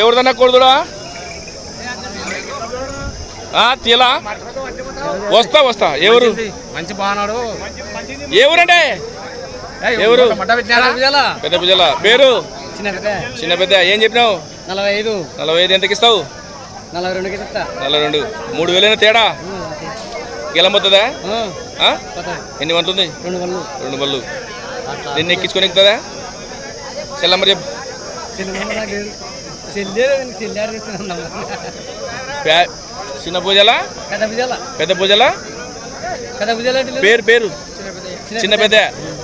ఎవరిదన్నా కొడుదుడా తీలా? వస్తా వస్తా. ఎవరు మంచి బాగున్నాడు. ఎవరంటే ఎవరు? పెద్ద పూజల పేరు? చిన్న పెద్ద. చిన్న పెద్ద. ఏం చెప్పినావు? నలభై ఐదు. నలభై ఐదు ఎంతకి ఇస్తావు నలభై రెండుకి ఇస్తా నలభై రెండు. మూడు వేలైన తేడా? పోతాయి. ఎన్ని వంతుంది రెండు వల్లు రెండు బళ్ళు నిన్ను ఎక్కించుకొని ఎక్కుతుందా? చెల్లమ్మ చెప్పు. చిన్న పూజల? పెద్ద పూజల. పేరు పేరు? చిన్న పెద్ద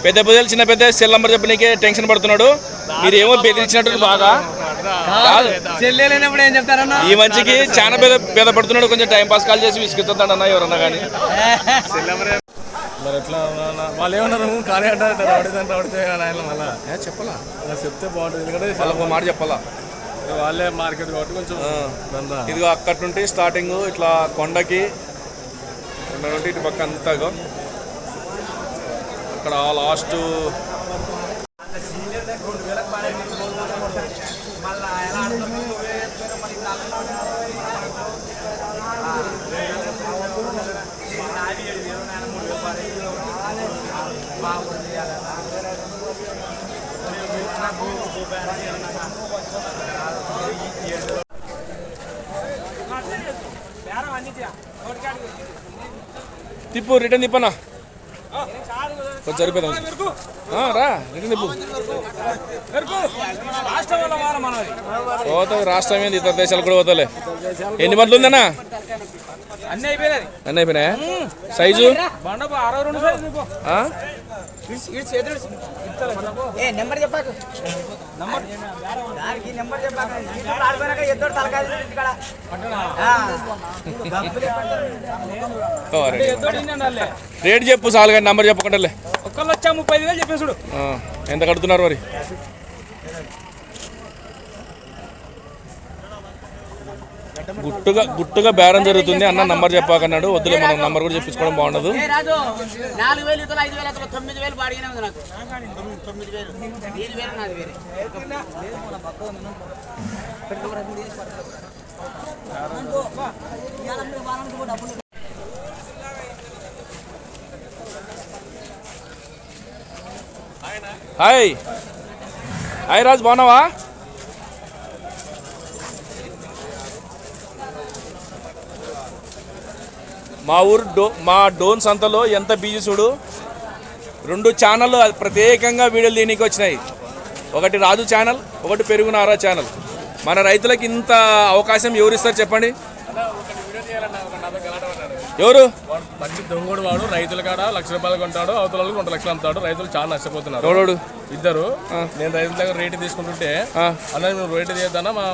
పెద్ద. పూజలు చిన్న పెద్ద. సెల్ నంబర్ చెప్పనీకే టెన్షన్ పడుతున్నాడు. మీరు ఏమో బెదిరించినట్టు బాగా కాదు. చెల్లె లేనప్పుడు ఏం చెప్తారన్నా? ఈ మంచికి చాలా పెద్ద పెద్ద పడుతున్నాడు కొంచెం టైం పాస్ కాల్ చేసి విసుగుతుంటాడు అన్న ఎవరన్నా కానీ మరి ఎట్లా? వాళ్ళు ఏమన్నారు? కానీ అంటారు రౌడీదంటే రౌడీ ఆయన మళ్ళా. చెప్పాలా? చెప్తే బాగుంటుంది. ఎందుకంటే వాళ్ళకు మాట చెప్పాలా? వాళ్ళే మార్కెట్ కాబట్టి కొంచెం ఇదిగో అక్కడి నుండి స్టార్టింగ్ ఇట్లా కొండకి కొండ నుండి ఇటు పక్క అంతా అక్కడ లాస్ట్ తిప్పు రిటర్న్ తిప్పనా కొంచెం సరిపోయింది ఆ, రా రిటర్న్ తిప్పు. పోతుంది రాష్ట్రం ఏంది? ఇతర దేశాలు కూడా పోతలే ఎన్ని మంది ఉందన్నా? అన్నీ అయిపోయినది అన్నీ అయిపోయినాయా? సైజు? ఏ నెంబర్ చెప్పాకు. నెంబర్? దానికి నెంబర్ చెప్పాక. ఆడిపోయినాక ఇద్దరు తలకాయ ఇక్కడ. రేట్ చెప్పు చాలు కానీ నంబర్ చెప్పకుండాలే ఒక్కళ్ళు వచ్చా ముప్పై ఐదు వేలు చెప్పేసుడు ఎంత కడుతున్నారు మరి? గుట్టుగా గుట్టుగా బేరం జరుగుతుంది అన్న నంబర్ చెప్పాకన్నాడు. వద్దులే మనం నంబర్ కూడా చెప్పించుకోవడం బాగుండదు. ఏ రాజు నాలుగు వేలు ఇతరులు ఐదు వేలు అతను తొమ్మిది వేలు బాడిగానే ఉంది నాకు తొమ్మిది వేలు నీది వేరు నాది వేరే హాయ్ హాయ్ రాజు బాగున్నావా మా ఊరు డో మా డోన్ సంతలో ఎంత బిజీ చూడు? రెండు ఛానళ్ళు ప్రత్యేకంగా వీడియోలు దీనికి వచ్చినాయి. ఒకటి రాజు ఛానల్ ఒకటి పెరుగునారా ఛానల్ మన రైతులకు ఇంత అవకాశం ఎవరిస్తారు చెప్పండి? ఎవరు? మంచి దొంగోడు వాడు రైతుల కాడ లక్ష రూపాయలు కొంటాడు అవతల రెండు లక్షలు అమ్ముతాడు రైతులు చాలా నష్టపోతున్నారు. ఇద్దరు. నేను రైతుల దగ్గర రేటు తీసుకుంటుంటే. అన్న నువ్వు రేటు తీయద్దన్నా మా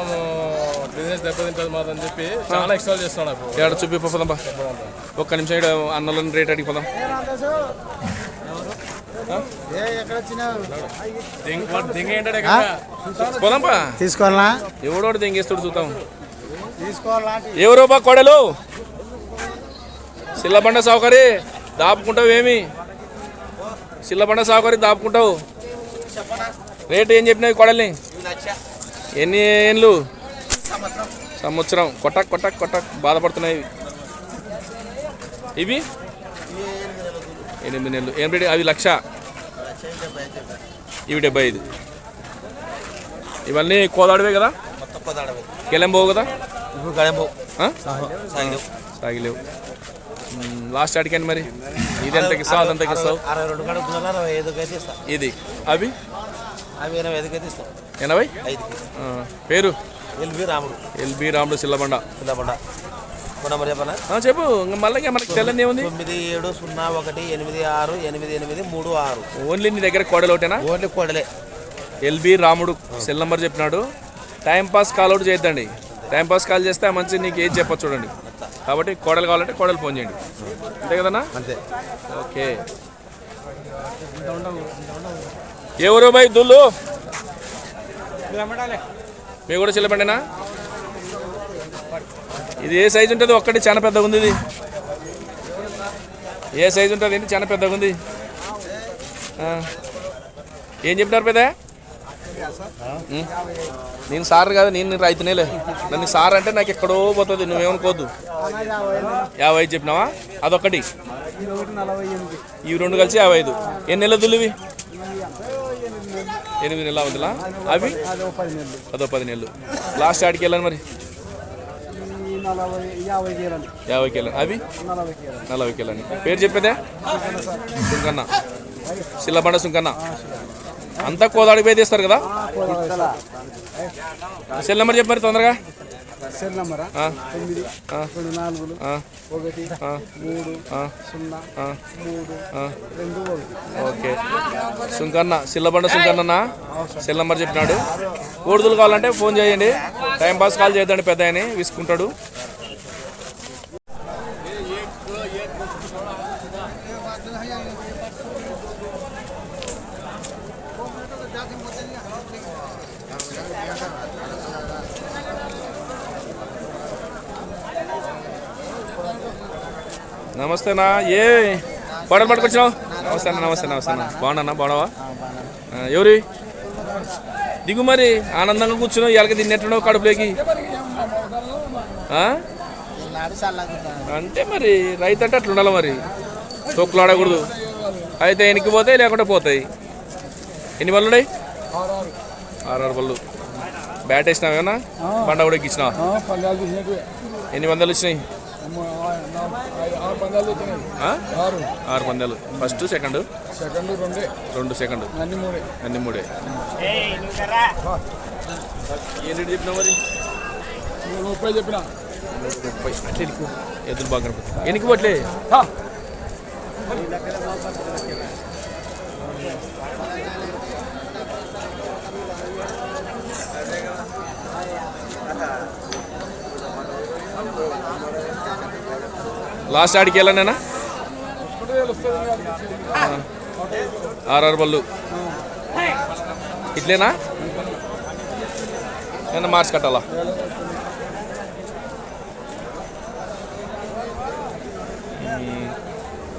బిజినెస్ దెబ్బతింటుంది మాది అని చెప్పి చాలా ఎక్స్ట్రా చేస్తున్నాడు నాకు. ఏడ చూపి పోదాంపా ఒక్క నిమిషం ఇక్కడ అన్నలను రేట్ అడిగి పోదాం. దెంగ- వాడు దెంగ ఏంటాడే కదా పోదాంపా తీసుకోవాలా ఎవడోడు తెంగేస్తాడు చూద్దాం. తీసుకోవాలా ఎవరో బా కొడలు? సిల్లబండ సౌకర్య దాపుకుంటావు ఏమి? సిల్లబండ సౌకర్య దాపుకుంటావు. రేటు ఏం చెప్పినావు కొడల్ని? ఎన్ని ఏళ్ళు సంవత్సరం. కొట్టక్ కొట్టక్ కొట్టక్. బాధపడుతున్నాయి ఇవి. ఎనిమిది నెలలు. ఏం రేటు? అవి లక్ష. ఇవి డెబ్బై ఐదు. ఇవన్నీ కోదాడవే కదా? కెలెంబో కదా? ఇప్పుడు? సాగిలేవు. లాస్ట్ అడిగాను మరి. ఇది ఎంతకి ఇస్తావు? అది ఎంతకి ఇస్తావు? అరవై రెండు అరవై ఐదుకి అయితే ఇస్తా ఇది. అవి? అవి ఎనభై ఐదుకి అయితే ఇస్తాం ఎనభై? ఐదుకి. ఆ, పేరు? ఎల్బి రాముడు. ఎల్బి రాముడు సిల్లబండ. పిల్లబండ ఫోన్ నెంబర్ చెప్పనా? ఆ, చెప్పు. ఇంకా మళ్ళీ ఇంకా మనకి తెల్లంది ఏముంది? తొమ్మిది ఏడు సున్నా ఒకటి ఎనిమిది ఆరు ఎనిమిది ఎనిమిది మూడు ఆరు. ఓన్లీ నీ దగ్గర కోడలు ఒకటేనా? Only కొడలే. L B Ramudu cell number చెప్పినాడు. టైం పాస్ కాల్ అవుట్ చేయొద్దండి టైం పాస్ కాల్ చేస్తే ఆ మంచి నీకు ఏది చెప్పచ్చు చూడండి. కాబట్టి కోడలు కావాలంటే కోడలు ఫోన్ చేయండి. అంతే కదన్నా? అంతే. ఓకే. ఎవరు బై దుల్లు? మీ కూడా చిల్లబండినా? ఇది ఏ సైజు ఉంటుంది? ఒక్కటి చాలా పెద్దగా ఉంది ఇది. ఏ సైజు ఉంటుంది? ఏంటి? చాలా పెద్దగా ఉంది. ఆ. ఏం చెప్పినారు పెద్ద? నేను సార్ కాదు నేను రైతునేలే. నన్ను సార్ అంటే నాకు ఎక్కడో పోతుంది నువ్వేమనుకోవద్దు. యాభై ఐదు చెప్పినావా? అదొకటి ఇవి రెండు కలిసి యాభై ఐదు. ఎన్ని నెలలు దుల్లివి ఎనిమిది నెలల అవుతుందా అవి? అదో పది నెలలు. లాస్ట్ ఆడికి వెళ్ళాను మరి? యాభైకి వెళ్ళాను అవి? నలభైకి వెళ్ళాను పేరు చెప్పేదే? సుంకన్న. సిల్లబండ సుంకన్న. అంతా కోదాడికి పోయి తీస్తారు కదా? సెల్ నెంబర్ చెప్పి మరి తొందరగా. సెల్ నంబరా? ఆ, తొమ్మిది రెండు నాలుగులు ఆ, ఒకటి ఆ, మూడు ఆ, సున్నా ఆ, మూడు ఆ. రెండు okay. Sunkanna Sillabanda Sunkanna cell number చెప్పినాడు. కోడుదులు కావాలంటే ఫోన్ చేయండి. టైం పాస్ కాల్ చేద్దండి పెద్ద ఆయన విసుకుంటాడు నమస్తేనా? ఏ? కోడలు పట్టుకొచ్చినావు? నమస్తే అన్న నమస్తే నమస్తే. అన్న బాగున్నా బాగున్నావా ఎవరి? దిగు మరి. ఆనందంగా కూర్చున్నావు. ఇలాగ తిన్నట్టున్నావు కడుపులోకి? అంటే మరి రైతు అంటే అట్లా ఉండాలి మరి. తొక్కులు ఆడకూడదు అయితే ఎనికి పోతాయి లేకుంటే పోతాయి. ఎన్ని బళ్ళు ఉన్నాయి? ఆరు బళ్ళు. బ్యాట్ వేసినావు ఏమన్నా? బండ కూడా పందాలు తీసినట్టు ఎన్ని వందలు వచ్చినాయి? ఆరు పందాలు పందాలు. First second? సెకండ్ రెండే. రెండు సెకండ్. అన్ని మూడే. అన్ని మూడే. ఏం రేటు చెప్పినావు మరి? ముప్పై చెప్పిన. ముప్పై. అట్లా ఎదురు బాగా కనపడుతుంది. ఎనికి పోట్లే? లాస్ట్ ఆడికి వెళ్ళానేనా ఆర్ఆర్ బళ్ళు ఇట్లేనా? నేను మార్చి కట్టాలా?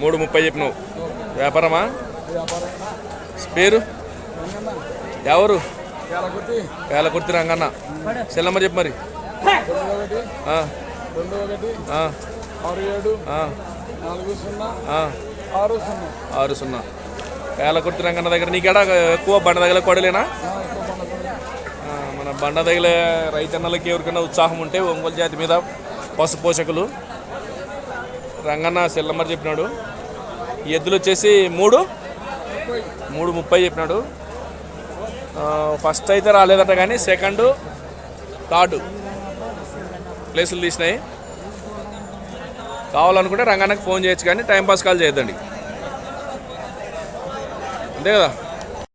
మూడు ముప్పై చెప్పినావు. వ్యాపారమా? పేరు? ఎవరు? వేలకుర్తి రంగన్న. సెల్ నెంబర్ చెప్పు మరి. రెండు ఒకటి. ఆరు ఏడు. ఆ, నాలుగు సున్నా. ఆరు సున్నా. ఆరు సున్నా. వేలకుర్తి రంగన్న దగ్గర నీకేడా ఎక్కువ బండ దగ్గర కొడలేనా? మన బండ దగ్గర రైతన్నలకి ఎవరికైనా ఉత్సాహం ఉంటే ఒంగోలు జాతి మీద పశు పోషకులు. రంగన్న సెల్ నెంబర్ చెప్పినాడు ఎద్దులు వచ్చేసి మూడు. మూడు ముప్పై చెప్పినాడు. ఫస్ట్ అయితే రాలేదట కానీ సెకండ్ థర్డ్ ప్లేసులు తీసినాయి. కావాలనుకుంటే రంగానికి ఫోన్ చేయొచ్చు కానీ టైంపాస్ కాల్ చేయొద్దండి. అంతే కదా?